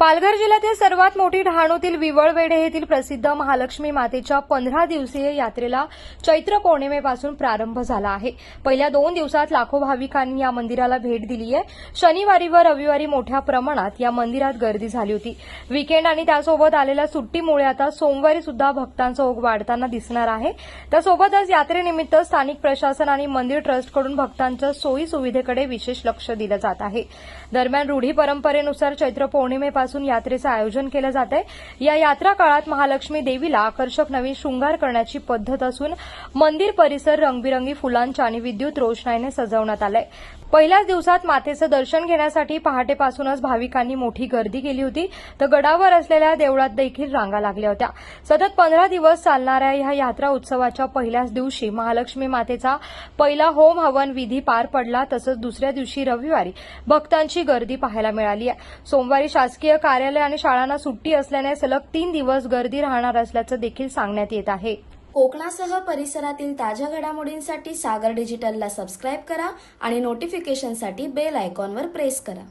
पालघर जिल्ह्यातील सर्वात मोठी डहाणूतील विवळवेढे येथील प्रसिद्ध महालक्ष्मी मातेच्या पंधरा दिवसीय यात्रेला चैत्र पौर्णिमेपासून प्रारंभ झाला आहे. पहिल्या दोन दिवसात लाखो भाविकांनी या मंदिराला भेट दिली आहे शनिवारी व रविवारी मोठ्या प्रमाणात या मंदिरात गर्दी झाली होती. वीकेंड आणि त्यासोबत आलेल्या सुट्टीमुळे आता सोमवारी सुद्धा भक्तांचा ओघ वाढताना दिसणार आहे. त्यासोबतच यात्रेनिमित्त स्थानिक प्रशासन आणि मंदिर ट्रस्टकडून भक्तांच्या सोयी सुविधेकडे विशेष लक्ष दिलं जात आहे. दरम्यान रूढी परंपरेनुसार चैत्र पौर्णिमेपासून यात्रेचं आयोजन केलं जात आहे या यात्रा काळात महालक्ष्मी देवीला आकर्षक नवीन शृंगार करण्याची पद्धत असून मंदिर परिसर रंगबिरंगी फुलांच्या आणि विद्युत रोषणाईने सजवण्यात आलंय. पहिल्याच दिवसात मातेचं दर्शन घेण्यासाठी पहाटेपासूनच भाविकांनी मोठी गर्दी केली होती. तर गडावर असलेल्या देवळात देखील रांगा लागल्या होत्या. सतत पंधरा दिवस चालणाऱ्या या यात्रा उत्सवाच्या पहिल्याच दिवशी महालक्ष्मी मातेचा पहिला होम हवन विधी पार पडला. तसंच दुसऱ्या दिवशी रविवारी भक्तांची गर्दी पाहायला मिळाली आहे. सोमवारी शासकीय कार्यालय आणि शाळांना सुट्टी असल्याने सलग तीन दिवस गर्दी राहणार असल्याचं देखील सांगण्यात येत आहे. कोकणासह परिसरातील ताज्या घडामोडींसाठी सागर डिजिटलला सबस्क्राईब करा आणि नोटिफिकेशनसाठी बेल आयकॉनवर प्रेस करा.